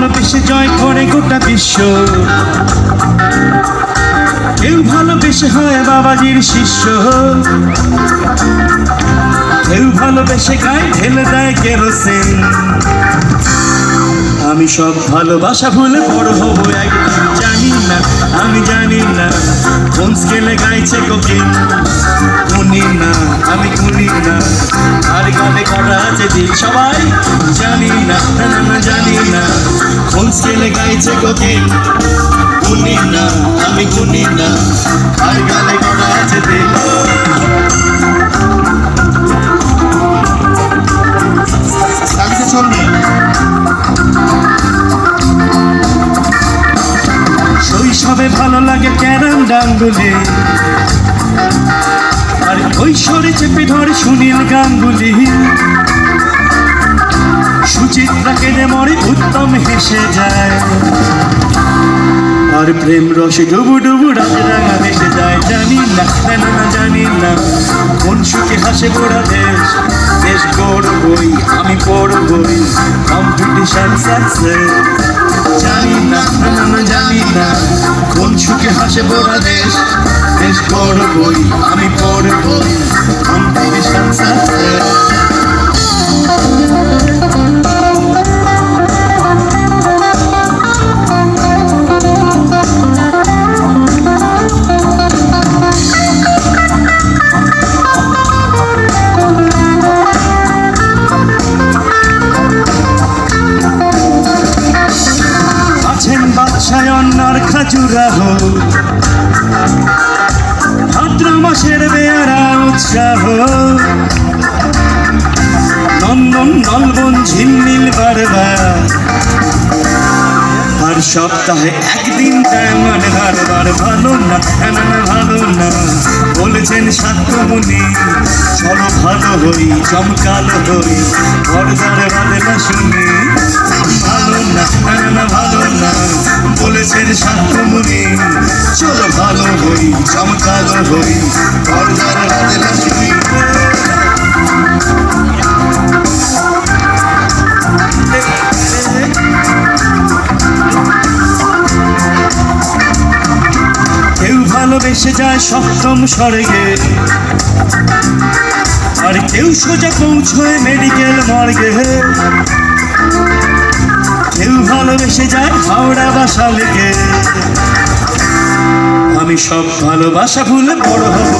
জয় করে গোটা বিশ্ব। কেউ ভালোবেসে হয় বাবাজির শিষ্য। কেউ ভালোবেসে গায়ে ঢেলে দেয় কেরোসিন। আমি সব ভালোবাসা ভুলে বড় হব জানি না, আমি জানি না, কোন স্কেলে গাইছে কোকিন গুনি না, আমি গুনি না, আর গানে করা আছে দিল সবাই, জানি না না না জানি না, কোন স্কেলে গাইছে কোকিন গুনি না, আমি গুনি না, আর গানে করা আছে দিল। শৈশবে ভালো লাগে ক্যারাম ডাঙ্গুলি আর ঐশ্বরে চেপে ধরে সুনীল গাঙ্গুলি। সুচিত্রা কেঁদে মরে উত্তম হেসে যায়। আর প্রেম রসে ডুবু ডুবু রাজে রাঙা ভেসে যায়, জানি না না না জানি না। কোন সুখে হাসে গোড়া দেশ? দেশ গড়বই, আমি পড়বই। কম্পিটিশন সাকসেস জানি না না না জানি না। কোন সুখে হাসে গোড়া দেশ? দেশ গড়বই, আমি পড়বই। কম্পিটিশন সাকসেস অন্যার খাজুরাহ ভাদ্র মাসের বেয়ারা উৎসাহ। নন্দন নলবন ঝিলমিল বারবার আর সপ্তাহে একদিন তেমন বারবার ভালো না না ভালো না? বলেছেন সাক্ষ্যমণি চলো ভালো হই, চমকালো হই ঘরদার বাদে না শুনি। বলেছেন সাক্ষ্যমণি চলো ভালো কেউ ভালোবেসে যায় সপ্তম স্বর্গে, আর কেউ সোজা পৌঁছয় মেডিকেল মর্গে কেউ ভালোবেসে যায় হাওড়া বাসা লেগে আমি সব ভালোবাসা ভুলে বড় হব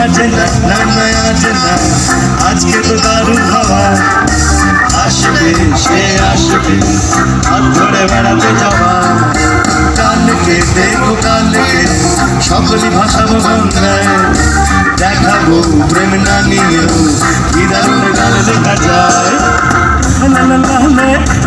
আজ না না আজ না, আজকে তো দারুণ হাওয়া। আসবে, সে আসবে, হাত ধরে বেড়াতে যাওয়া। কালকে দেখো, কালকে সকলই ভাষাবো বাংলায় দেখাবো প্রেম না নিয়েও, কি দারুণ গান লেখা যায়।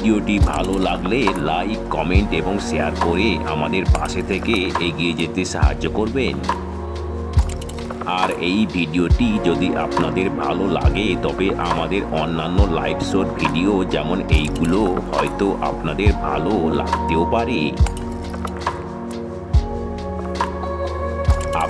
ভিডিওটি ভালো লাগলে লাইক, কমেন্ট এবং শেয়ার করে আমাদের পাশে থেকে এগিয়ে যেতে সাহায্য করবেন। আর এই ভিডিওটি যদি আপনাদের ভালো লাগে, তবে আমাদের অন্যান্য লাইভ শোর ভিডিও যেমন এইগুলো হয়তো আপনাদের ভালো লাগতেও পারে।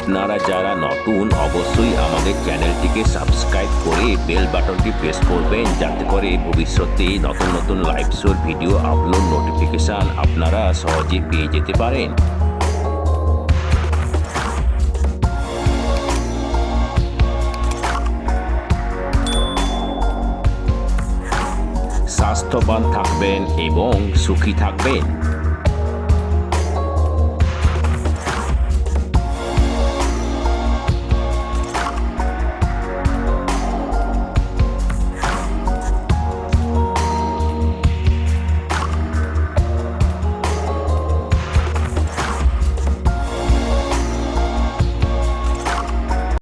আপনারা যারা নতুন, অবশ্যই আমাদের চ্যানেলটিকে সাবস্ক্রাইব করে বেল বাটনটি প্রেস করবেন, যাতে করে ভবিষ্যতে নতুন নতুন লাইভ শোর ভিডিও আপলোড নোটিফিকেশান আপনারা সহজে পেয়ে যেতে পারেন। স্বাস্থ্যবান থাকবেন এবং সুখী থাকবেন।